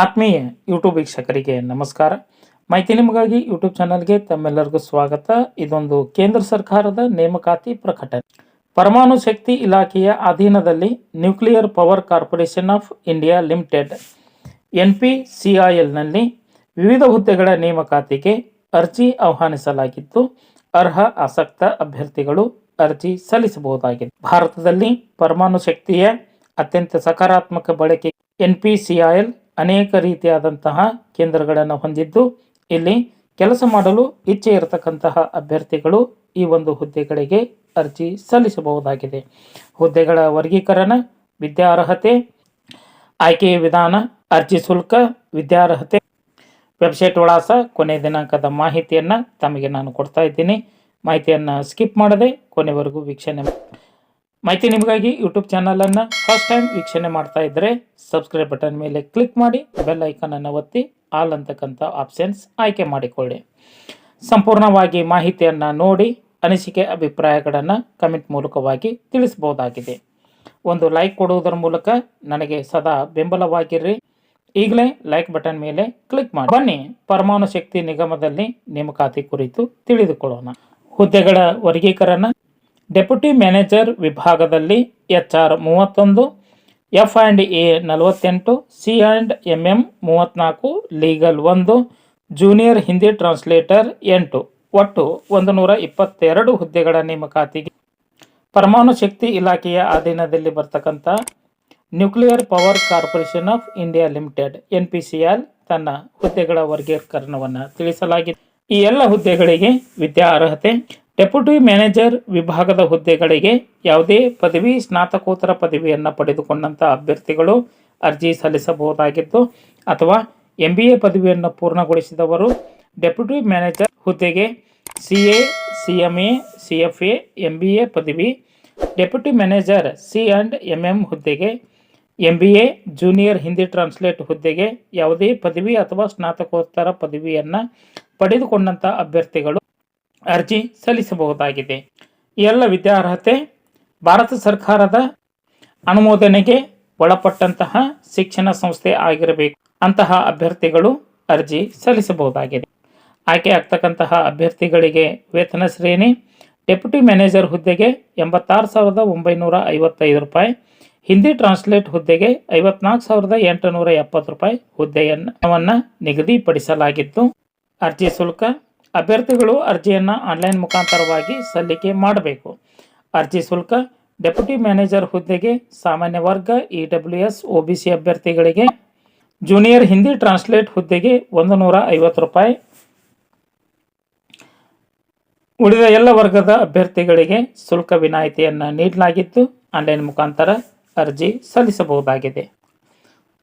ಆತ್ಮೀಯ ಯೂಟ್ಯೂಬ್ ವೀಕ್ಷಕರಿಗೆ ನಮಸ್ಕಾರ. ಮಾಹಿತಿ ನಿಮಗಾಗಿ ಯೂಟ್ಯೂಬ್ ಚಾನೆಲ್ಗೆ ತಮ್ಮೆಲ್ಲರಿಗೂ ಸ್ವಾಗತ. ಇದೊಂದು ಕೇಂದ್ರ ಸರ್ಕಾರದ ನೇಮಕಾತಿ ಪ್ರಕಟಣೆ. ಪರಮಾಣು ಶಕ್ತಿ ಇಲಾಖೆಯ ಅಧೀನದಲ್ಲಿ nuclear power corporation of India limited, N P C ವಿವಿಧ ಹುದ್ದೆಗಳ ನೇಮಕಾತಿಗೆ ಅರ್ಜಿ ಆಹ್ವಾನಿಸಲಾಗಿದ್ದು, ಅರ್ಹ ಆಸಕ್ತ ಅಭ್ಯರ್ಥಿಗಳು ಅರ್ಜಿ ಸಲ್ಲಿಸಬಹುದಾಗಿದೆ. ಭಾರತದಲ್ಲಿ ಪರಮಾಣು ಶಕ್ತಿಯ ಅತ್ಯಂತ ಸಕಾರಾತ್ಮಕ ಬಳಕೆ ಎನ್ ಪಿ ಸಿ ಐ ಅನೇಕ ರೀತಿಯಾದಂತಹ ಕೇಂದ್ರಗಳನ್ನು ಹೊಂದಿದ್ದು, ಇಲ್ಲಿ ಕೆಲಸ ಮಾಡಲು ಇಚ್ಛೆ ಇರತಕ್ಕಂತಹ ಅಭ್ಯರ್ಥಿಗಳು ಈ ಒಂದು ಹುದ್ದೆಗಳಿಗೆ ಅರ್ಜಿ ಸಲ್ಲಿಸಬಹುದಾಗಿದೆ ಹುದ್ದೆಗಳ ವರ್ಗೀಕರಣ, ವಿದ್ಯಾರ್ಹತೆ ಆಯ್ಕೆಯ ವಿಧಾನ, ಅರ್ಜಿ ಶುಲ್ಕ, ವಿದ್ಯಾರ್ಹತೆ, ವೆಬ್ಸೈಟ್ ವಿಳಾಸ, ಕೊನೆ ದಿನಾಂಕದ ಮಾಹಿತಿಯನ್ನು ತಮಗೆ ನಾನು ಕೊಡ್ತಾ ಇದ್ದೀನಿ ಮಾಹಿತಿಯನ್ನು ಸ್ಕಿಪ್ ಮಾಡದೆ ಕೊನೆವರೆಗೂ ವೀಕ್ಷಣೆ. ಮಾಹಿತಿ ನಿಮಗಾಗಿ ಯೂಟ್ಯೂಬ್ ಚಾನಲನ್ನು ಫಸ್ಟ್ ಟೈಮ್ ವೀಕ್ಷಣೆ ಮಾಡ್ತಾ ಇದ್ದರೆ ಸಬ್ಸ್ಕ್ರೈಬ್ ಬಟನ್ ಮೇಲೆ ಕ್ಲಿಕ್ ಮಾಡಿ ಬೆಲ್ ಐಕನನ್ನು ಒತ್ತಿ ಆಲ್ ಅಂತಕ್ಕಂಥ ಆಪ್ಷನ್ಸ್ ಆಯ್ಕೆ ಮಾಡಿಕೊಳ್ಳಿ. ಸಂಪೂರ್ಣವಾಗಿ ಮಾಹಿತಿಯನ್ನು ನೋಡಿ, ಅನಿಸಿಕೆ, ಅಭಿಪ್ರಾಯಗಳನ್ನು ಕಮೆಂಟ್ ಮೂಲಕವಾಗಿ ತಿಳಿಸಬಹುದಾಗಿದೆ. ಒಂದು ಲೈಕ್ ಕೊಡುವುದರ ಮೂಲಕ ನನಗೆ ಸದಾ ಬೆಂಬಲವಾಗಿರ್ರಿ. ಈಗಲೇ ಲೈಕ್ ಬಟನ್ ಮೇಲೆ ಕ್ಲಿಕ್ ಮಾಡಿ. ಬನ್ನಿ, ಪರಮಾಣು ಶಕ್ತಿ ನಿಗಮದಲ್ಲಿ ನೇಮಕಾತಿ ಕುರಿತು ತಿಳಿದುಕೊಳ್ಳೋಣ. ಹುದ್ದೆಗಳ ವರ್ಗೀಕರಣ. ಡೆಪ್ಯೂಟಿ ಮ್ಯಾನೇಜರ್ ವಿಭಾಗದಲ್ಲಿ ಎಚ್ ಆರ್ ಮೂವತ್ತೊಂದು, ಎಫ್ ಆ್ಯಂಡ್ ಎ ನಲವತ್ತೆಂಟು, ಸಿ ಆ್ಯಂಡ್ ಎಂ ಎಂ ಮೂವತ್ತ್ನಾಲ್ಕು ಲೀಗಲ್ ಒಂದು, ಜೂನಿಯರ್ ಹಿಂದಿ ಟ್ರಾನ್ಸ್ಲೇಟರ್ ಎಂಟು. ಒಟ್ಟು ಒಂದು ನೂರ ಇಪ್ಪತ್ತೆರಡು ಹುದ್ದೆಗಳ ನೇಮಕಾತಿಗೆ ಪರಮಾಣು ಶಕ್ತಿ ಇಲಾಖೆಯ ಅಧೀನದಲ್ಲಿ ಬರ್ತಕ್ಕಂಥ nuclear power corporation of India limited N P C L ತನ್ನ ಹುದ್ದೆಗಳ ವರ್ಗೀಕರಣವನ್ನು ತಿಳಿಸಲಾಗಿದೆ. ಈ ಎಲ್ಲ ಹುದ್ದೆಗಳಿಗೆ ವಿದ್ಯಾ ಅರ್ಹತೆ ಡೆಪ್ಯೂಟಿ ಮ್ಯಾನೇಜರ್ ವಿಭಾಗದ ಹುದ್ದೆಗಳಿಗೆ ಯಾವುದೇ ಪದವಿ, ಸ್ನಾತಕೋತ್ತರ ಪದವಿಯನ್ನು ಪಡೆದುಕೊಂಡಂಥ ಅಭ್ಯರ್ಥಿಗಳು ಅರ್ಜಿ ಸಲ್ಲಿಸಬಹುದಾಗಿತ್ತು ಅಥವಾ ಎಂ ಬಿ ಎ ಪದವಿಯನ್ನು ಪೂರ್ಣಗೊಳಿಸಿದವರು ಡೆಪ್ಯೂಟಿ ಮ್ಯಾನೇಜರ್ ಹುದ್ದೆಗೆ C A C M A C F A M B A ಪದವಿ, deputy manager C and M M ಹುದ್ದೆಗೆ M B A junior Hindi translate ಹುದ್ದೆಗೆ ಯಾವುದೇ ಪದವಿ ಅಥವಾ ಸ್ನಾತಕೋತ್ತರ ಪದವಿಯನ್ನು ಪಡೆದುಕೊಂಡಂಥ ಅಭ್ಯರ್ಥಿಗಳು ಅರ್ಜಿ ಸಲ್ಲಿಸಬಹುದಾಗಿದೆ. ಎಲ್ಲ ವಿದ್ಯಾರ್ಹತೆ ಭಾರತ ಸರ್ಕಾರದ ಅನುಮೋದನೆಗೆ ಒಳಪಟ್ಟಂತಹ ಶಿಕ್ಷಣ ಸಂಸ್ಥೆ ಆಗಿರಬೇಕು. ಅಂತಹ ಅಭ್ಯರ್ಥಿಗಳು ಅರ್ಜಿ ಸಲ್ಲಿಸಬಹುದಾಗಿದೆ. ಆಯ್ಕೆ ಆಗ್ತಕ್ಕಂತಹ ಅಭ್ಯರ್ಥಿಗಳಿಗೆ ವೇತನ ಶ್ರೇಣಿ ಡೆಪ್ಯೂಟಿ ಮ್ಯಾನೇಜರ್ ಹುದ್ದೆಗೆ ಎಂಬತ್ತಾರು ಸಾವಿರದ ಒಂಬೈನೂರ ಐವತ್ತೈದು ರೂಪಾಯಿ, ಹಿಂದಿ ಟ್ರಾನ್ಸ್ಲೇಟ್ ಹುದ್ದೆಗೆ ಐವತ್ನಾಲ್ಕು ಸಾವಿರದ ಎಂಟುನೂರ ಎಪ್ಪತ್ತು ರೂಪಾಯಿ ಹುದ್ದೆಯನ್ನು ನಿಗದಿಪಡಿಸಲಾಗಿತ್ತು. ಅರ್ಜಿ ಶುಲ್ಕ ಅಭ್ಯರ್ಥಿಗಳು ಅರ್ಜಿಯನ್ನು ಆನ್ಲೈನ್ ಮುಖಾಂತರವಾಗಿ ಸಲ್ಲಿಕೆ ಮಾಡಬೇಕು. ಅರ್ಜಿ ಶುಲ್ಕ, ಡೆಪ್ಯೂಟಿ ಮ್ಯಾನೇಜರ್ ಹುದ್ದೆಗೆ ಸಾಮಾನ್ಯ ವರ್ಗ E W S O B C ಅಭ್ಯರ್ಥಿಗಳಿಗೆ, ಜೂನಿಯರ್ ಹಿಂದಿ ಟ್ರಾನ್ಸ್ಲೇಟ್ ಹುದ್ದೆಗೆ ಒಂದು ನೂರ ಐವತ್ತು ರೂಪಾಯಿ. ಉಳಿದ ಎಲ್ಲ ವರ್ಗದ ಅಭ್ಯರ್ಥಿಗಳಿಗೆ ಶುಲ್ಕ ವಿನಾಯಿತಿಯನ್ನು ನೀಡಲಾಗಿದ್ದು, ಆನ್ಲೈನ್ ಮುಖಾಂತರ ಅರ್ಜಿ ಸಲ್ಲಿಸಬಹುದಾಗಿದೆ.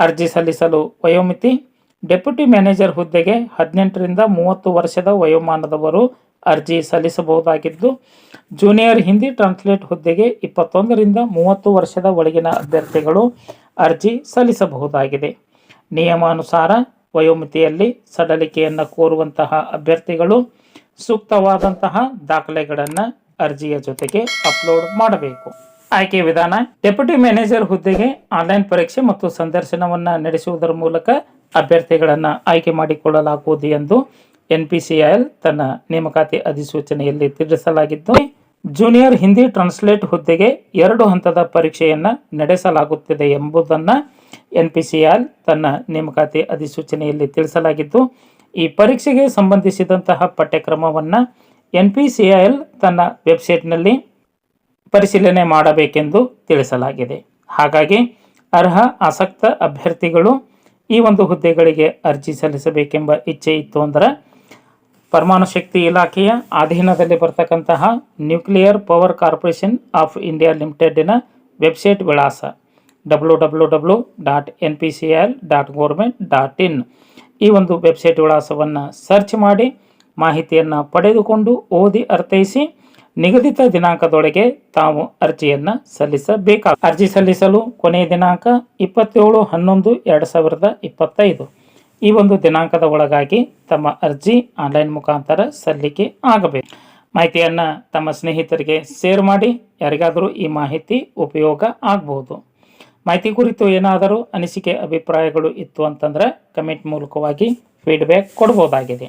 ಅರ್ಜಿ ಸಲ್ಲಿಸಲು ವಯೋಮಿತಿ ಡೆಪ್ಯೂಟಿ ಮ್ಯಾನೇಜರ್ ಹುದ್ದೆಗೆ ಹದಿನೆಂಟರಿಂದ ಮೂವತ್ತು ವರ್ಷದ ವಯೋಮಾನದವರು ಅರ್ಜಿ ಸಲ್ಲಿಸಬಹುದಾಗಿದ್ದು, ಜೂನಿಯರ್ ಹಿಂದಿ ಟ್ರಾನ್ಸ್ಲೇಟ್ ಹುದ್ದೆಗೆ ಇಪ್ಪತ್ತೊಂದರಿಂದ ಮೂವತ್ತು ವರ್ಷದ ಒಳಗಿನ ಅಭ್ಯರ್ಥಿಗಳು ಅರ್ಜಿ ಸಲ್ಲಿಸಬಹುದಾಗಿದೆ. ನಿಯಮಾನುಸಾರ ವಯೋಮಿತಿಯಲ್ಲಿ ಸಡಲಿಕೆಯನ್ನು ಕೋರುವಂತಹ ಅಭ್ಯರ್ಥಿಗಳು ಸೂಕ್ತವಾದಂತಹ ದಾಖಲೆಗಳನ್ನು ಅರ್ಜಿಯ ಜೊತೆಗೆ ಅಪ್ಲೋಡ್ ಮಾಡಬೇಕು. ಆಯ್ಕೆ ವಿಧಾನ, ಡೆಪ್ಯೂಟಿ ಮ್ಯಾನೇಜರ್ ಹುದ್ದೆಗೆ ಆನ್ಲೈನ್ ಪರೀಕ್ಷೆ ಮತ್ತು ಸಂದರ್ಶನವನ್ನು ನಡೆಸುವುದರ ಮೂಲಕ ಅಭ್ಯರ್ಥಿಗಳನ್ನು ಆಯ್ಕೆ ಮಾಡಿಕೊಳ್ಳಲಾಗುವುದು ಎಂದು ಎನ್ ಪಿ ಸಿ ಎಲ್ ತನ್ನ ನೇಮಕಾತಿ ಅಧಿಸೂಚನೆಯಲ್ಲಿ ತಿಳಿಸಲಾಗಿದ್ದು, ಜೂನಿಯರ್ ಹಿಂದಿ ಟ್ರಾನ್ಸ್ಲೇಟ್ ಹುದ್ದೆಗೆ ಎರಡು ಹಂತದ ಪರೀಕ್ಷೆಯನ್ನು ನಡೆಸಲಾಗುತ್ತಿದೆ ಎಂಬುದನ್ನು ಎನ್ ಪಿ ಸಿ ಎಲ್ ತನ್ನ ನೇಮಕಾತಿ ಅಧಿಸೂಚನೆಯಲ್ಲಿ ತಿಳಿಸಲಾಗಿದ್ದು, ಈ ಪರೀಕ್ಷೆಗೆ ಸಂಬಂಧಿಸಿದಂತಹ ಪಠ್ಯಕ್ರಮವನ್ನು ಎನ್ ಪಿ ಸಿ ಎಲ್ ತನ್ನ ವೆಬ್ಸೈಟ್ನಲ್ಲಿ ಪರಿಶೀಲನೆ ಮಾಡಬೇಕೆಂದು ತಿಳಿಸಲಾಗಿದೆ. ಹಾಗಾಗಿ ಅರ್ಹ ಆಸಕ್ತ ಅಭ್ಯರ್ಥಿಗಳು ಈ ಒಂದು ಹುದ್ದೆಗಳಿಗೆ ಅರ್ಜಿ ಸಲ್ಲಿಸಬೇಕೆಂಬ ಇಚ್ಛೆ ಇತ್ತು ಅಂದರೆ ಪರಮಾಣು ಶಕ್ತಿ ಇಲಾಖೆಯ ಅಧೀನದಲ್ಲಿ ಬರ್ತಕ್ಕಂತಹ nuclear power corporation of India ಲಿಮಿಟೆಡಿನ website ವಿಳಾಸ W W W dot N P C L dot government dot in. ಈ ಒಂದು ವೆಬ್ಸೈಟ್ ವಿಳಾಸವನ್ನು ಸರ್ಚ್ ಮಾಡಿ ಮಾಹಿತಿಯನ್ನು ಪಡೆದುಕೊಂಡು ಓದಿ ಅರ್ಥೈಸಿ ನಿಗದಿತ ದಿನಾಂಕದೊಳಗೆ ತಾವು ಅರ್ಜಿಯನ್ನು ಸಲ್ಲಿಸಬೇಕಾಗ ಅರ್ಜಿ ಸಲ್ಲಿಸಲು ಕೊನೆಯ ದಿನಾಂಕ ಇಪ್ಪತ್ತೇಳು ಹನ್ನೊಂದು ಎರಡು ಸಾವಿರದ ಇಪ್ಪತ್ತೈದು. ಈ ಒಂದು ದಿನಾಂಕದ ಒಳಗಾಗಿ ತಮ್ಮ ಅರ್ಜಿ ಆನ್ಲೈನ್ ಮುಖಾಂತರ ಸಲ್ಲಿಕೆ ಆಗಬೇಕು. ಮಾಹಿತಿಯನ್ನು ತಮ್ಮ ಸ್ನೇಹಿತರಿಗೆ ಶೇರ್ ಮಾಡಿ ಯಾರಿಗಾದರೂ ಈ ಮಾಹಿತಿ ಉಪಯೋಗ ಆಗಬಹುದು ಮಾಹಿತಿ ಕುರಿತು ಏನಾದರೂ ಅನಿಸಿಕೆ, ಅಭಿಪ್ರಾಯಗಳು ಇತ್ತು ಅಂತಂದರೆ ಕಮೆಂಟ್ ಮೂಲಕವಾಗಿ ಫೀಡ್ಬ್ಯಾಕ್ ಕೊಡ್ಬೋದಾಗಿದೆ.